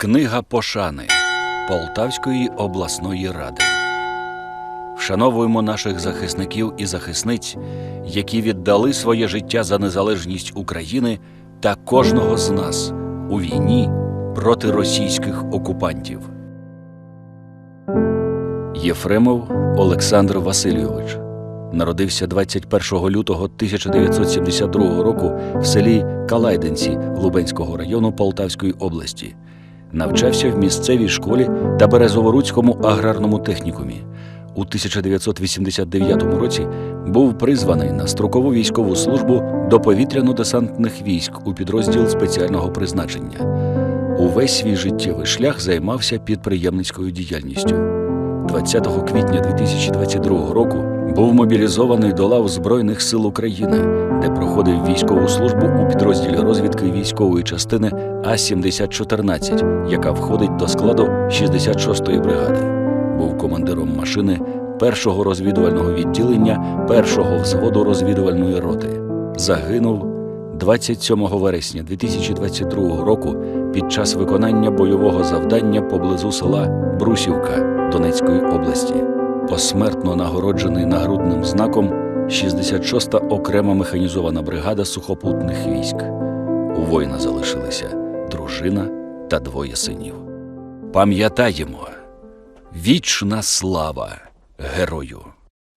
Книга пошани Полтавської обласної ради. Вшановуємо наших захисників і захисниць, які віддали своє життя за незалежність України та кожного з нас у війні проти російських окупантів. Єфремов Олександр Васильович народився 21 лютого 1972 року в селі Калайденці Лубенського району Полтавської області. Навчався в місцевій школі та Березоворуцькому аграрному технікумі. У 1989 році був призваний на строкову військову службу до повітряно-десантних військ у підрозділ спеціального призначення. Увесь свій життєвий шлях займався підприємницькою діяльністю. 20 квітня 2022 року був мобілізований до лав Збройних сил України, де проходив військову службу у підрозділі розвідки військової частини А-7014, яка входить до складу 66-ї бригади. Був командиром машини першого розвідувального відділення першого взводу розвідувальної роти. Загинув 27 вересня 2022 року під час виконання бойового завдання поблизу села Брусівка Донецької області. Посмертно нагороджений нагрудним знаком 66-та окрема механізована бригада сухопутних військ. У воїна залишилися дружина та двоє синів. Пам'ятаємо, вічна слава герою!